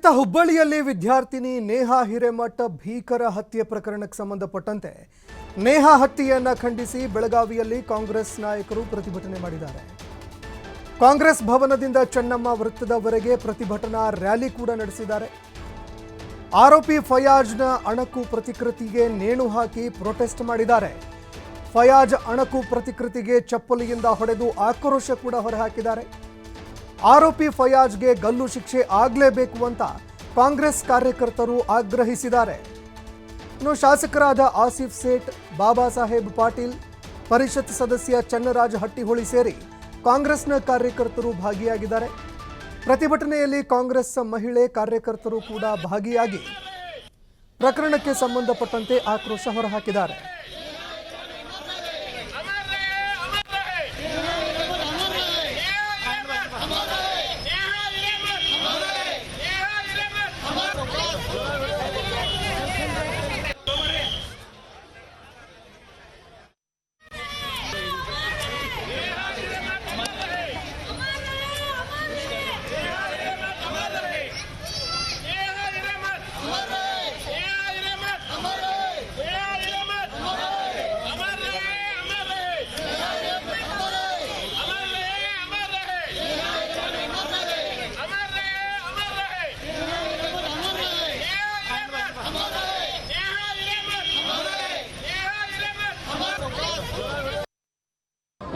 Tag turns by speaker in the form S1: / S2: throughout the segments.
S1: ಇತ್ತ ಹುಬ್ಬಳ್ಳಿಯಲ್ಲಿ ವಿದ್ಯಾರ್ಥಿನಿ ನೇಹಾ ಹಿರೇಮಠ ಭೀಕರ ಹತ್ಯೆ ಪ್ರಕರಣಕ್ಕೆ ಸಂಬಂಧಪಟ್ಟಂತೆ ನೇಹಾ ಹತ್ಯೆಯನ್ನ ಖಂಡಿಸಿ ಬೆಳಗಾವಿಯಲ್ಲಿ ಕಾಂಗ್ರೆಸ್ ನಾಯಕರು ಪ್ರತಿಭಟನೆ ಮಾಡಿದ್ದಾರೆ. ಕಾಂಗ್ರೆಸ್ ಭವನದಿಂದ ಚೆನ್ನಮ್ಮ ವೃತ್ತದವರೆಗೆ ಪ್ರತಿಭಟನಾ ರ್ಯಾಲಿ ಕೂಡ ನಡೆಸಿದ್ದಾರೆ. ಆರೋಪಿ ಫಯಾಜ್ನ ಅಣಕು ಪ್ರತಿಕೃತಿಗೆ ನೇಣು ಹಾಕಿ ಪ್ರೊಟೆಸ್ಟ್ ಮಾಡಿದ್ದಾರೆ. ಫಯಾಜ್ ಅಣಕು ಪ್ರತಿಕೃತಿಗೆ ಚಪ್ಪಲಿಯಿಂದ ಹೊಡೆದು ಆಕ್ರೋಶ ಕೂಡ ಹೊರಹಾಕಿದ್ದಾರೆ. ಆರೋಪಿ ಫಯಾಜ್ಗೆ ಗಲ್ಲು ಶಿಕ್ಷೆ ಆಗಲೇಬೇಕು ಅಂತ ಕಾಂಗ್ರೆಸ್ ಕಾರ್ಯಕರ್ತರು ಆಗ್ರಹಿಸಿದ್ದಾರೆ. ಇನ್ನು ಶಾಸಕರಾದ ಆಸಿಫ್ ಸೇಠ್, ಬಾಬಾ ಸಾಹೇಬ್ ಪಾಟೀಲ್, ಪರಿಷತ್ ಸದಸ್ಯ ಚನ್ನರಾಜ್ ಹಟ್ಟಿಹೊಳಿ ಸೇರಿ ಕಾಂಗ್ರೆಸ್ನ ಕಾರ್ಯಕರ್ತರು ಭಾಗಿಯಾಗಿದ್ದಾರೆ. ಪ್ರತಿಭಟನೆಯಲ್ಲಿ ಕಾಂಗ್ರೆಸ್ ಮಹಿಳೆ ಕಾರ್ಯಕರ್ತರು ಕೂಡ ಭಾಗಿಯಾಗಿ ಪ್ರಕರಣಕ್ಕೆ ಸಂಬಂಧಪಟ್ಟಂತೆ ಆಕ್ರೋಶ ಹೊರಹಾಕಿದ್ದಾರೆ.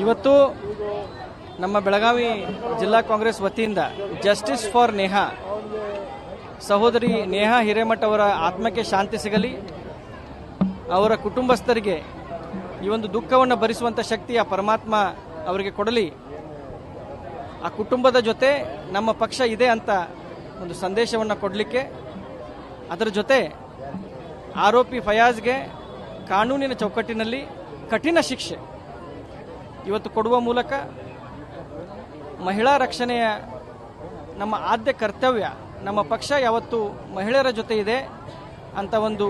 S2: ಇವತ್ತು ನಮ್ಮ ಬೆಳಗಾವಿ ಜಿಲ್ಲಾ ಕಾಂಗ್ರೆಸ್ ವತಿಯಿಂದ ಜಸ್ಟಿಸ್ ಫಾರ್ ನೇಹಾ ಸಹೋದರಿ ನೇಹಾ ಹಿರೇಮಠ್ ಅವರ ಆತ್ಮಕ್ಕೆ ಶಾಂತಿ ಸಿಗಲಿ. ಅವರ ಕುಟುಂಬಸ್ಥರಿಗೆ ಈ ಒಂದು ದುಃಖವನ್ನು ಭರಿಸುವಂಥ ಶಕ್ತಿ ಆ ಪರಮಾತ್ಮ ಅವರಿಗೆ ಕೊಡಲಿ. ಆ ಕುಟುಂಬದ ಜೊತೆ ನಮ್ಮ ಪಕ್ಷ ಇದೆ ಅಂತ ಒಂದು ಸಂದೇಶವನ್ನು ಕೊಡಲಿಕ್ಕೆ, ಅದರ ಜೊತೆ ಆರೋಪಿ ಫಯಾಜ್ಗೆ ಕಾನೂನಿನ ಚೌಕಟ್ಟಿನಲ್ಲಿ ಕಠಿಣ ಶಿಕ್ಷೆ. ಇವತ್ತು ಕೊಡುವ ಮೂಲಕ ಮಹಿಳಾ ರಕ್ಷಣೆಯ ನಮ್ಮ ಆದ್ಯ ಕರ್ತವ್ಯ, ನಮ್ಮ ಪಕ್ಷ ಯಾವತ್ತು ಮಹಿಳೆಯರ ಜೊತೆ ಇದೆ ಅಂತ ಒಂದು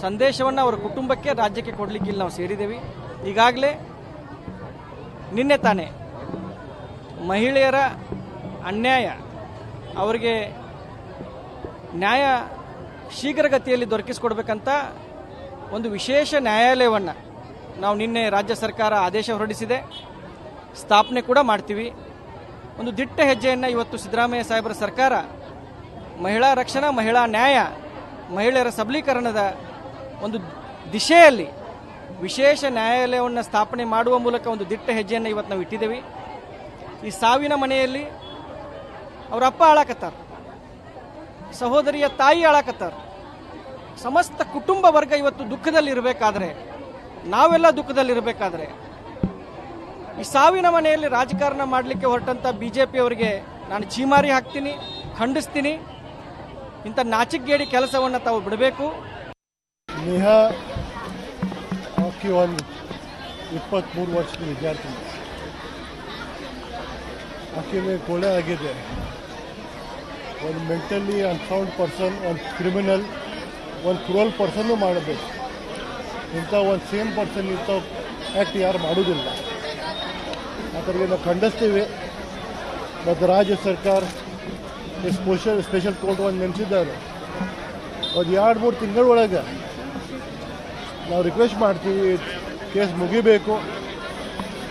S2: ಸಂದೇಶವನ್ನು ಅವರ ಕುಟುಂಬಕ್ಕೆ ರಾಜ್ಯಕ್ಕೆ ಕೊಡಲಿಕ್ಕೆ ಇಲ್ಲಿ ನಾವು ಸೇರಿದ್ದೇವೆ. ಈಗಾಗಲೇ ನಿನ್ನೆ ತಾನೇ ಮಹಿಳೆಯರ ಅನ್ಯಾಯ, ಅವರಿಗೆ ನ್ಯಾಯ ಶೀಘ್ರಗತಿಯಲ್ಲಿ ದೊರಕಿಸಿಕೊಡ್ಬೇಕಂತ ಒಂದು ವಿಶೇಷ ನ್ಯಾಯಾಲಯವನ್ನು ನಾವು ನಿನ್ನೆ ರಾಜ್ಯ ಸರ್ಕಾರ ಆದೇಶ ಹೊರಡಿಸಿದೆ. ಸ್ಥಾಪನೆ ಕೂಡ ಮಾಡ್ತೀವಿ. ಒಂದು ದಿಟ್ಟ ಹೆಜ್ಜೆಯನ್ನು ಇವತ್ತು ಸಿದ್ದರಾಮಯ್ಯ ಸಾಹೇಬರ ಸರ್ಕಾರ, ಮಹಿಳಾ ರಕ್ಷಣಾ, ಮಹಿಳಾ ನ್ಯಾಯ, ಮಹಿಳೆಯರ ಸಬಲೀಕರಣದ ಒಂದು ದಿಶೆಯಲ್ಲಿ ವಿಶೇಷ ನ್ಯಾಯಾಲಯವನ್ನು ಸ್ಥಾಪನೆ ಮಾಡುವ ಮೂಲಕ ಒಂದು ದಿಟ್ಟ ಹೆಜ್ಜೆಯನ್ನು ಇವತ್ತು ನಾವು ಇಟ್ಟಿದ್ದೇವೆ. ಈ ಸಾವಿನ ಮನೆಯಲ್ಲಿ ಅವರ ಅಪ್ಪ ಆಳಾಕತ್ತಾರ ಸಹೋದರಿಯ ತಾಯಿ ಆಳಾಕತ್ತಾರ ಸಮಸ್ತ ಕುಟುಂಬ ವರ್ಗ ಇವತ್ತು ದುಃಖದಲ್ಲಿ ಇರಬೇಕಾದ್ರೆ ನಾವೆಲ್ಲ ದುಃಖದಲ್ಲಿ ಇರಬೇಕಾದ್ರೆ ಈ ಸಾವಿನ ಮನೆಯಲ್ಲಿ ರಾಜಕಾರಣ ಮಾಡಲಿಕ್ಕೆ ಹೊರಟಂತ ಬಿಜೆಪಿ ಅವರಿಗೆ ನಾನು ಚೀಮಾರಿ ಹಾಕ್ತೀನಿ, ಖಂಡಿಸ್ತೀನಿ. ಇಂಥ ನಾಚಿಕೆಗೇಡಿ ಕೆಲಸವನ್ನು ತಾವು ಬಿಡಬೇಕು.
S3: ನೇಹಾ, ಆಕೆ ಒಂದು ವರ್ಷದ ವಿದ್ಯಾರ್ಥಿ. ಆಕೆಗೆ ಕೊಳೆ ಆಗಿದೆ. ಒಂದು ಮೆಂಟಲಿ ಅನ್ಸೌಂಡ್ ಪರ್ಸನ್ ಒಂದು ಕ್ರಿಮಿನಲ್ ಒಂದು ಕ್ರೂವಲ್ ಪರ್ಸನ್ನು ಮಾಡಬೇಕು. ಇಂಥ ಒಂದು ಸೇಮ್ ಪರ್ಸನ್ ಇಂಥ ಆ್ಯಕ್ಟ್ ಯಾರು ಮಾಡೋದಿಲ್ಲ ಅದರಿಗೆ ನಾವು ಖಂಡಿಸ್ತೀವಿ. ಮತ್ತು ರಾಜ್ಯ ಸರ್ಕಾರ ಸ್ಪೆಷಲ್ ಸ್ಪೆಷಲ್ ಕೋರ್ಟ್ ಒಂದು ನೆನೆಸಿದ್ದಾರೆ. ಒಂದು ಎರಡು, ಮೂರು ತಿಂಗಳೊಳಗೆ ನಾವು ರಿಕ್ವೆಸ್ಟ್ ಮಾಡ್ತೀವಿ, ಕೇಸ್ ಮುಗಿಬೇಕು.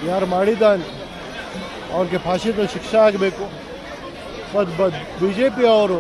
S3: ಯಾರು ಮಾಡಿದ್ದಾನೆ, ಅವ್ರಿಗೆ ಫಾಶಿದ ಶಿಕ್ಷೆ ಆಗಬೇಕು. ಮತ್ತು ಬಿ ಜೆ ಪಿ ಅವರು